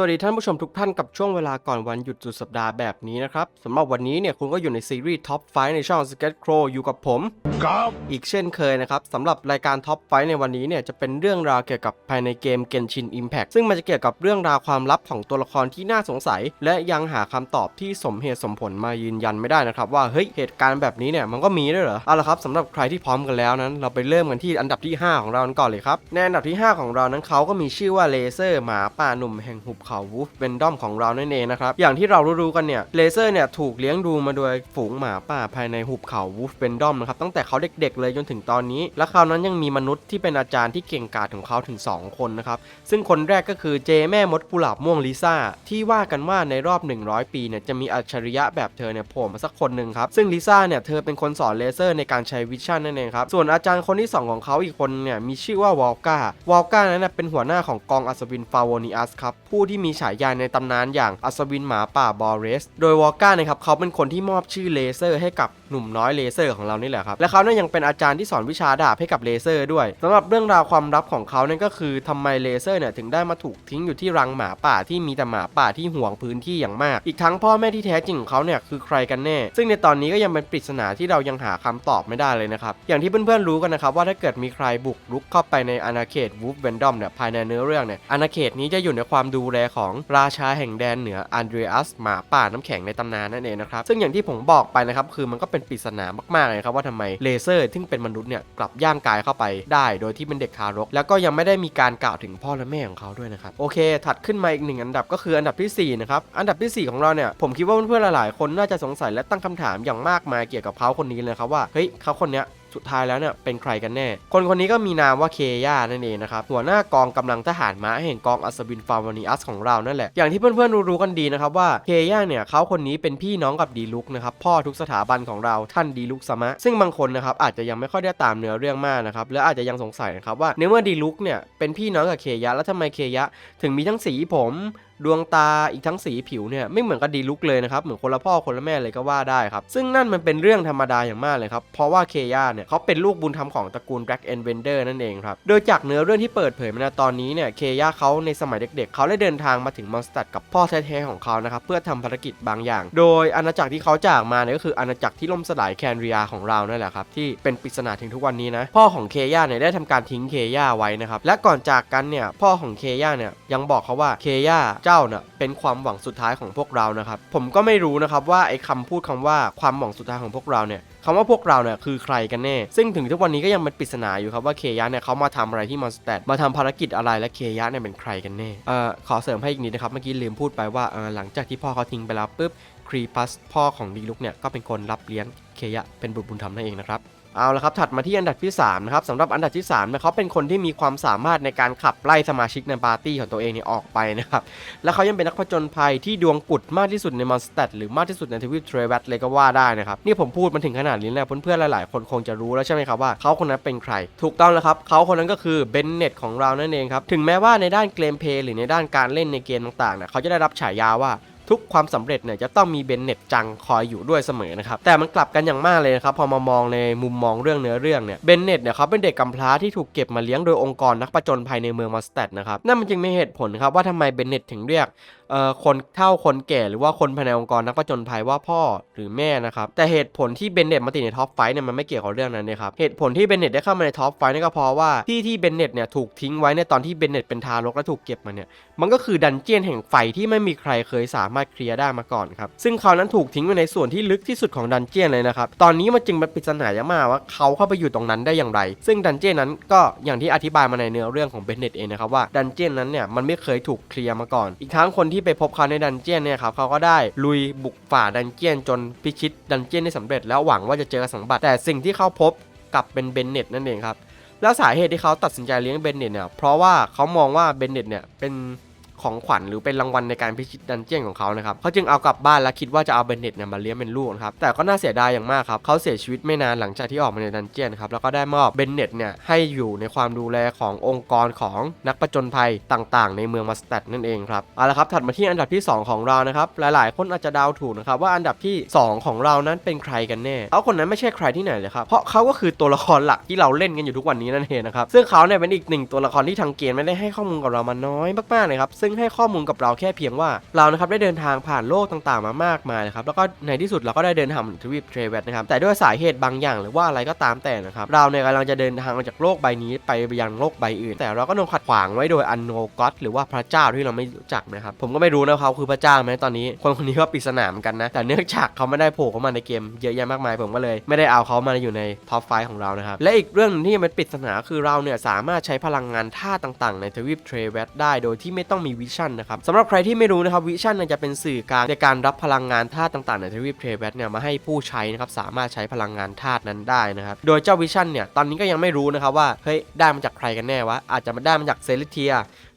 สวัสดีท่านผู้ชมทุกท่านกับช่วงเวลาก่อนวันหยุดสุดสัปดาห์แบบนี้นะครับสำหรับวันนี้เนี่ยคุณก็อยู่ในซีรีส์ Top 5 ในช่อง Skate Crow อยู่กับผมครับอีกเช่นเคยนะครับสำหรับรายการ Top 5 ในวันนี้เนี่ยจะเป็นเรื่องราวเกี่ยวกับภายในเกม Genshin Impact ซึ่งมันจะเกี่ยวกับเรื่องราวความลับของตัวละครที่น่าสงสัย และยังหาคำตอบที่สมเหตุสมผลมายืนยันไม่ได้นะครับว่าเฮ้ยเหตุการณ์แบบนี้เนี่ยมันก็มีด้วยเหรอเอาละครับสำหรับใครที่พร้อมกันแล้วนั้น เราไปเริ่มกันที่อันดับที่ 5 ของเรากันก่อนเลยครับในอันดับที่ 5 ของเรานั้นเขาก็มีชื่อว่าเลเซอร์หมาป่าหนุ่มแห่งหุบเขาวูฟเบนดอมของเรานั่นเองนะครับ อย่างที่เรารู้ๆกันเนี่ยเลเซอร์เนี่ยถูกเลี้ยงดูมาโดยฝูงหมาป่าภายในหุบเขาวูฟเบนดอมนะครับตั้งแต่เขาเด็กๆ เลยจนถึงตอนนี้ และคราวนั้นยังมีมนุษย์ที่เป็นอาจารย์ที่เก่งกาจของเขาถึง 2 คนนะครับ ซึ่งคนแรกก็คือเจแม่มดกุหลาบม่วงลิซ่าที่ว่ากันว่าในรอบ 100 ปีเนี่ยจะมีอัจฉริยะแบบเธอเนี่ยโผล่มาสักคนหนึ่งครับซึ่งลิซ่าเนี่ยเธอเป็นคนสอนเลเซอร์ในการใช้วิชั่นนั่นเองครับส่วนอาจารย์คนที่ 2 ของเขาอีกคนเนี่ยมีชื่อว่าวอลกาวอลกานั้นเป็นหัวหน้าของกองอัศวินฟาวนิอัสครับผู้ที่มีฉายาในตำนานอย่างอัศวินหมาป่าบอเรส โดยวอลก้านะครับเขาเป็นคนที่มอบชื่อเลเซอร์ให้กับ หนุ่มน้อยเลเซอร์ของเรานี่แหละครับ และเขาเนี่ยยังเป็นอาจารย์ที่สอนวิชาดาบให้กับเลเซอร์ด้วยสำหรับเรื่องราวความลับของเขาเนั่นก็คือทำไมเลเซอร์เนี่ยถึงได้มาถูกทิ้งอยู่ที่รังหมาป่าที่มีแต่หมาป่าที่ห่วงพื้นที่อย่างมาก อีกทั้งพ่อแม่ที่แท้จริงของเขาเนี่ยคือใครกันแน่ ซึ่งในตอนนี้ก็ยังเป็นปริศนาที่เรายังหาคำตอบไม่ได้เลยนะครับ อย่างที่เพื่อนๆรู้กันนะครับว่าถ้าเกิดมีใครบุกรุกเข้าไปในอาณาเขตวูฟเวนดอมเนี่ยภายในเนื้อเรื่องเนี่ยอาณาเขตนี้จะอยู่ในความดูแลของราชาแห่งแดนเหนืออันเดรียสหมาป่าน้ำแข็งในตำนานนั่นเองนะครับซึ่งอย่างที่ผมบอกไปนะครับคือมันก็เป็นปริศนามากๆเลยครับว่าทำไมเลเซอร์ซึ่งเป็นมนุษย์เนี่ยกลับย่างกายเข้าไปได้ โดยที่เป็นเด็กทารก แล้วก็ยังไม่ได้มีการกล่าวถึงพ่อและแม่ของเขาด้วยนะครับโอเค ถัดขึ้นมาอีกหนึ่งอันดับก็คืออันดับที่สี่นะครับอันดับที่สี่ของเราเนี่ยผมคิดว่าเพื่อนๆหลายๆคนน่าจะสงสัยและตั้งคำถามอย่างมากมายเกี่ยวกับเขาคนนี้เลยครับว่าเฮ้ยเขาคนเนี้ย สุดท้ายแล้วเนี่ยเป็นใครกันแน่ คนคนนี้ก็มีนามว่าเคย่านั่นเองนะครับหัวหน้ากองกำลังทหารม้าแห่งกองอัศวินฟาร์วานิอัสของเรานั่นแหละอย่างที่เพื่อนๆรู้ๆกันดีนะครับว่าเคย่าเนี่ยเขาคนนี้เป็นพี่น้องกับดีลุกนะครับพ่อทุกสถาบันของเราท่านดีลุกสมะ ซึ่งบางคนนะครับอาจจะยังไม่ค่อยได้ตามเนื้อเรื่องมากนะครับและอาจจะยังสงสัยนะครับว่าในเมื่อดีลุกเนี่ยเป็นพี่น้องกับเคยะแล้วทำไมเคยะ ถึงมีทั้งสีผม ดวงตาอีกทั้งสีผิวเนี่ยไม่เหมือนกับดีลุกเลยนะครับเหมือนคนละพ่อคนละแม่เลยก็ว่าได้ครับซึ่งนั่นมันเป็นเรื่องธรรมดาอย่างมากเลยครับเพราะว่าเคย่าเนี่ยเขาเป็นลูกบุญธรรมของตระกูล Black and Bender นั่นเองครับโดยจากเนื้อเรื่องที่เปิดเผยมาในตอนนี้เนี่ยเคย่าเขาในสมัยเด็กๆเขาได้เดินทางมาถึงมอนสเตดกับพ่อแท้ๆของเขานะครับเพื่อทำภารกิจบางอย่าง โดยอาณาจักรที่เขาจากมาเนี่ยก็คืออาณาจักรที่ล่มสลายแคนเรียของเรานั่นแหละครับที่เป็นปริศนาถึงทุกวันนี้นะพ่อของเคย่าเนี่ยได้ทำการทิ้งเคย่าไว้นะครับและก่อนจากกันเนี่ยพ่อของเคย่าเนี่ยยังบอกเขาว่าเคย่าเจ้าเนี่ยเป็นความหวังสุดท้ายของพวกเรานะครับผมก็ไม่รู้นะครับว่าไอ้คำพูดคำว่าความหวังสุดท้ายของพวกเราเนี่ยคำว่าพวกเราเนี่ยคือใครกันแน่ ซึ่งถึงทุกวันนี้ก็ยังเป็นปริศนาอยู่ครับว่าเคยะเนี่ยเขามาทำอะไรที่มอนสเตดมาทำภารกิจอะไรและเคยะเนี่ยเป็นใครกันแน่เอ่อขอเสริมให้อีกนิดนะครับเมื่อกี้ลืมพูดไปว่าเออหลังจากที่พ่อเขาทิ้งไปแล้วปุ๊บครีปัสพ่อของดีลุกเนี่ยก็เป็นคนรับเลี้ยงเคยะเป็นบุตรบุญธรรมนั่นเองนะครับ เอาละครับถัดมาที่อันดับที่3นะครับสำหรับอันดับที่3เนี่ยเขาเป็นคนที่มีความสามารถในการขับไล่สมาชิกในปาร์ตี้ของตัวเองเนี่ยออกไปนะครับและเขายังเป็นนักผจญภัยที่ดวงกุดมากที่สุดในมอนสเตดหรือมากที่สุดในทวีปเทรเวตเลยก็ว่าได้นะครับนี่ผมพูดมาถึงขนาดนี้แล้วเพื่อนๆหลายๆ คนคงจะรู้แล้วใช่ไหมครับว่าเขาคนนั้นเป็นใคร ถูกต้องแล้วครับเขาคนนั้นก็คือเบนเน็ตของเรานั่นเองครับถึงแม้ว่าในด้านเกมเพลย์หรือในด้านการเล่นในเกมต่างๆเนี่ยเขาจะได้รับฉายาว่า ทุกความสำเร็จเนี่ยจะต้องมีเบนเน็ตจังคอยอยู่ด้วยเสมอนะครับแต่มันกลับกันอย่างมากเลยนะครับพอมามองในมุมมองเรื่องเนื้อเรื่องเนี่ยเบนเน็ตเนี่ยเขาเป็นเด็กกำพร้าที่ถูกเก็บมาเลี้ยงโดยองค์กรนักประจนภัยในเมืองมัสเตดนะครับนั่นมันจึงมีเหตุผลครับว่าทำไมเบนเน็ตถึงเรียก คนเฒ่าคนแก่หรือว่าคนภายในองค์กรนักประจนภัยว่าพ่อหรือแม่นะครับแต่เหตุผลที่เบนเน็ตมาติดในท็อปไฟเนี่ยมันไม่เกี่ยวกับเรื่องนั้นนะครับเหตุผลที่เบนเน็ตได้เข้ามาในท็อปไฟนี่ก็เพราะว่าที่ที่เบนเน็ตเนี่ยถูกทิ้งไว้ในตอนที่เบนเน็ตเป็นทารกและถูกเก็บมาเนี่ยมันก็คือดันเจียนแห่งไฟที่ไม่มีใครเคยสามารถเคลียร์ได้มาก่อนครับซึ่งเขานั้นถูกทิ้งไว้ในส่วนที่ลึกที่สุดของดันเจียนเลยนะครับตอนนี้มันจึงเป็นปริศนาอย่างมากว่าเขาเข้าไปอยู่ตรงนั้นได้อย่างไร ซึ่งดันเจียนนั้นก็อย่างที่อธิบายมาในเนื้อเรื่องของเบนเน็ตเองนะครับว่าดันเจียนนั้นเนี่ยมันไม่เคยถูกเคลียร์มาก่อน อีกทั้งคนที่ที่ไปพบเขาในดันเจียนเนี่ยครับเขาก็ได้ลุยบุกฝ่าดันเจียนจนพิชิตดันเจียนได้สำเร็จแล้วหวังว่าจะเจอสมบัติแต่สิ่งที่เขาพบกลับเป็นเบนเน็ตนั่นเองครับแล้วสาเหตุที่เขาตัดสินใจเลี้ยงเบนเน็ตเนี่ยเพราะว่าเขามองว่าเบนเน็ตเนี่ยเป็น ของขวัญหรือเป็นรางวัลในการพิชิตดันเจี้ยนของเขานะครับเขาจึงเอากลับบ้านและคิดว่าจะเอาเบนเน็ตเนี่ยมาเลี้ยงเป็นลูกนะครับแต่ก็น่าเสียดายอย่างมากครับเขาเสียชีวิตไม่นานหลังจากที่ออกมาในดันเจี้ยนครับแล้วก็ได้มอบเบนเน็ตเนี่ยให้อยู่ในความดูแลขององค์กรของนักประจนภัยต่างๆ ในเมืองมาสเตดนั่นเองครับเอาละครับถัดมาที่อันดับที่ 2 ของเรานะครับหลายๆ คนอาจจะเดาถูกนะครับว่าอันดับที่ 2 ของเรานั้นเป็นใครกันแน่เขาคนนั้นไม่ใช่ใครที่ไหนเลยครับเพราะเขาก็คือตัวละครหลักที่เราเล่นกันอยู่ทุกวันนี้นั่นเองนะครับซึ่งเขาเนี่ยเป็นอีกหนึ่งตัวละครที่ทางเกมไม่ได้ให้ข้อมูลกับเรามาน้อยมากๆเลยครับซึ่งให้ข้อมูลกับเราแค่เพียงว่าเรานะครับได้เดินทางผ่านโลกต่างๆ มามากมายนะครับแล้วก็ในที่สุดเราก็ได้เดินทางถึงทวีปเทรเวตนะครับแต่ด้วยสาเหตุบางอย่างหรือว่าอะไรก็ตามแต่นะครับเราเนี่ยกำลังจะเดินทางออกจากโลกใบนี้ไปยังโลกใบอื่น แต่เราก็โดนขัดขวางไว้โดยอันโนก็อดหรือว่าพระเจ้าที่เราไม่รู้จักนะครับผมก็ไม่รู้นะเขาคือพระเจ้าไหมตอนนี้ คนคนนี้ก็ปริศนาเหมือนกันนะแต่เนื่องจากเขาไม่ได้โผล่เข้ามาในเกมเยอะแยะมากมายผมก็เลย ไม่ได้เอาเขามาอยู่ในท็อปไฟของเรานะครับและอีกเรื่องหนึงที่เป็นปริศนาคือเราเนี่ยสามารถใช้พลังงานธาตุต่างๆ ในทวีปเทรเวตได้โดยที่ไม่ต้องมีวิชั่นนะครับสำหรับใครที่ไม่รู้นะครับวิชั่นจะเป็นสื่อกลางในการรับพลังงานธาตุต่างๆในทวีปเทเวตเนี่ยมาให้ผู้ใช้นะครับสามารถใช้พลังงานธาตุนั้นได้นะครับโดยเจ้าวิชั่นเนี่ยตอนนี้ก็ยังไม่รู้นะครับว่าเฮ้ยได้มาจากใครกันแน่วะอาจจะมาได้มาจากเซเลเทีย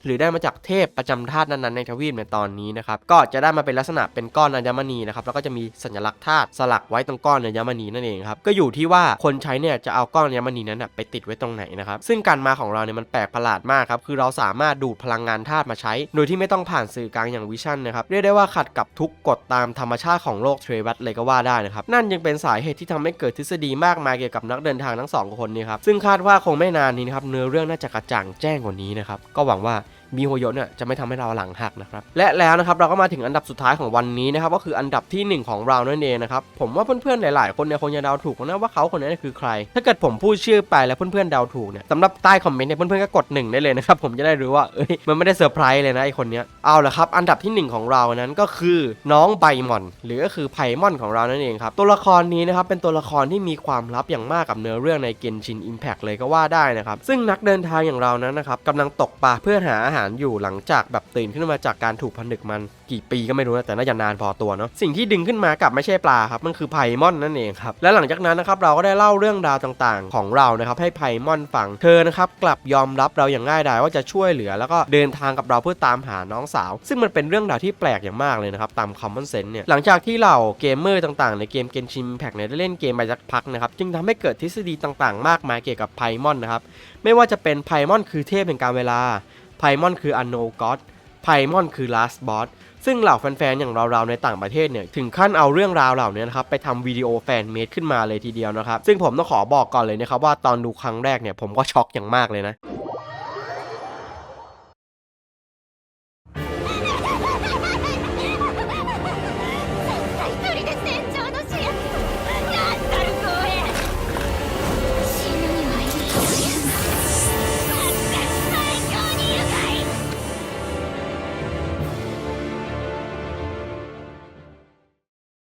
หรือได้มาจากเทพประจำธาตุนั้นๆในทวีปในตอนนี้นะครับก็จะได้มาเป็นลักษณะเป็นก้อนอัญมณีนะครับแล้วก็จะมีสัญลักษณ์ธาตุสลักไว้ตรงก้อนอัญมณีนั่นเองครับก็อยู่ที่ว่าคนใช้เนี่ยจะเอาก้อนอัญมณีนั้นไปติดไว้ตรงไหนนะครับซึ่งการมาของเราเนี่ยมันแปลกประหลาดมากครับคือเราสามารถดูดพลังงานธาตุมาใช้ โดยที่ไม่ต้องผ่านสื่อกลางอย่างวิชั่นนะครับเรียกได้ว่าขัดกับทุกกฎตามธรรมชาติของโลกเทรวัตเลยก็ว่าได้นะครับนั่นยังเป็นสาเหตุที่ทำให้เกิดทฤษฎีมากมายเกี่ยวกับนักเดินทางทั้งสองคนนี้ครับซึ่งคาดว่าคงไม่นานนี้นะครับเนื้อเรื่องน่าจะกระจ่างแจ้งกว่านี้นะครับก็หวังว่า มีโฮโยะเนี่ยจะไม่ทำให้เราหลังหักนะครับและแล้วนะครับเราก็มาถึงอันดับสุดท้ายของวันนี้นะครับก็คืออันดับทีหนึ่1 ของเรานั่นเองนะครับผมว่าเพื่อนๆหลายๆ คนเนี่ยคงจะเดาถูกนะว่าเขาคนนั้นคือใคร ถ้าเกิดผมพูดชื่อไปแล้วเพื่อนๆเดาถูกเนี่ยสำหรับใต้คอมเมนต์เนี่ยเพื่อนๆก็กดหนึ่งได้เลยนะครับผมจะได้รู้ว่าเอ้ยมันไม่ได้เซอร์ไพรส์เลยนะไอคนเนี้ยเอาละครับอันดับทีหนึ่1 ของเรานั้นก็คือน้องไบมอน หรือก็คือไพมอนของเรานั่นเองครับตัวละครนี้นะครับเป็นตัวละครที่มีความลับอย่างมากกับเนื้อเรื่องในเกนชินอิมแพกเลยก็ว่าได้นะครับซึ่งนักเดินทางอย่างเรานั้นนะครับกำลังตกปลาเพื่อหาอาหารอยู่หลังจากแบบตื่นขึ้นมาจากการถูกผนึกมันกี่ปีก็ไม่รู้นะแต่น่าจะนานพอตัวเนาะสิ่งที่ดึงขึ้นมากลับไม่ใช่ปลาครับมันคือไพมอนนั่นเองครับและหลังจากนั้นนะครับเราก็ได้เล่าเรื่องราวต่างๆ ของเรานะครับให้ไพมอนฟังเธอนะครับกลับยอมรับเราอย่างง่ายดายว่าจะช่วยเหลือ แล้วก็เดินทางกับเราเพื่อตามหาน้องสาว ซึ่งมันเป็นเรื่องราวที่แปลกอย่างมากเลยนะครับตามคอมมอนเซนส์เนี่ยหลังจากที่เราเกมเมอร์ต่างๆ ในเกมเกนชินแพ็กเนี่ยได้เล่นเกมไปสักพักนะครับจึงทำให้เกิดทฤษฎีต่างๆ มากมายเกี่ยวกับไพมอนนะครับไม่ว่าจะเป็นไพมอนคือเทพแห่งการเวลา ไพมอนคืออันโนก็อดไพมอนคือลาสบอสซึ่งเหล่าแฟนๆ อย่างเราๆ ในต่างประเทศเนี่ย ถึงขั้นเอาเรื่องราวเหล่านี้นะครับ ไปทำวิดีโอแฟนเมดขึ้นมาเลยทีเดียวนะครับ ซึ่งผมต้องขอบอกก่อนเลยนะครับว่าตอนดูครั้งแรกเนี่ยผมก็ช็อกอย่างมากเลยนะ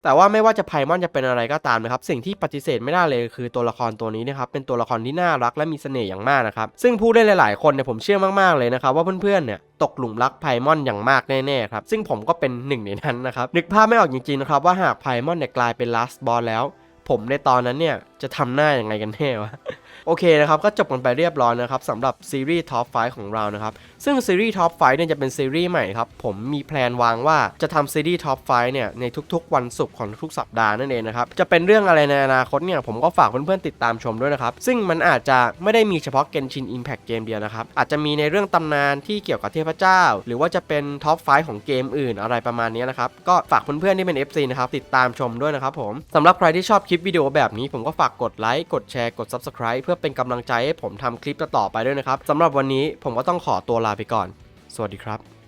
แต่ว่าไม่ว่าจะไพมอนจะเป็นอะไรก็ตามนะครับสิ่งที่ปฏิเสธไม่ได้เลยคือตัวละครตัวนี้นะครับเป็นตัวละครที่น่ารักและมีเสน่ห์อย่างมากนะครับซึ่งผู้เล่นหลาย ๆ คนเนี่ยผมเชื่อมาก ๆ เลยนะครับว่าเพื่อน ๆ เนี่ยตกหลุมรักไพมอนอย่างมากแน่ ๆ ครับ ซึ่งผมก็เป็นหนึ่งในนั้นนะครับนึกภาพไม่ออกจริง ๆ นะครับว่าหากไพมอนเนี่ยกลายเป็นลัสบอลแล้ว ผมในตอนนั้นเนี่ยจะทำหน้าอย่างไงกันแน่วะ โอเคนะครับก็จบกันไปเรียบร้อยนะครับสำหรับซีรีส์ Top 5ของเรานะครับซึ่งซีรีส์ Top 5เนี่ยจะเป็นซีรีส์ใหม่ครับผมมีแพลนวางว่าจะทำซีรีส์ Top 5เนี่ยในทุกๆ วันศุกร์ของทุกสัปดาห์นั่นเองนะครับจะเป็นเรื่องอะไรในอนาคตเนี่ยผมก็ฝากเพื่อนๆติดตามชมด้วยนะครับซึ่งมันอาจจะไม่ได้มีเฉพาะ Genshin Impact เกมเดียวนะครับอาจจะมีในเรื่องตำนานที่เกี่ยวกับเทพเจ้า หรือว่าจะเป็น Top 5ของเกมอื่นอะไรประมาณนี้นะครับก็ฝากเพื่อนๆที่เป็น FC นะครับติดตามชมด้วยนะครับผมสำหรับใครที่ชอบคลิปวิดีโอแบบนี้ผมก็ฝากกดไลค์กดแชร์กด Subscribe เพื่อเป็นกำลังใจให้ผมทำคลิปต่อไปด้วยนะครับสำหรับวันนี้ผมก็ต้องขอตัวลาไปก่อน สวัสดีครับ